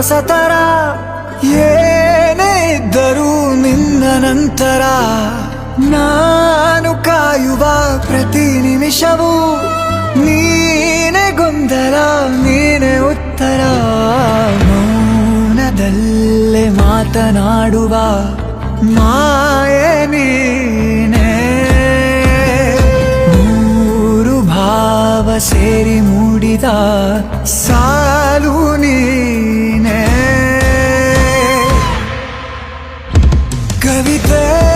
ಹೊಸತರ ಏನೇ ಇದ್ದರೂ ನಿನ್ನ ನಂತರ ನಾನು ಕಾಯುವ ಪ್ರತಿ ನಿಮಿಷವೂ ನೀನೆ ಗೊಂದಲ, ನೀನೆ ಉತ್ತರ. ಮೌನದಲ್ಲೇ ಮಾತನಾಡುವ ಮಾಯೆ ನೀನೆ. ಮೂರು ಭಾವ ಸೇರಿ ಮೂಡಿದ everything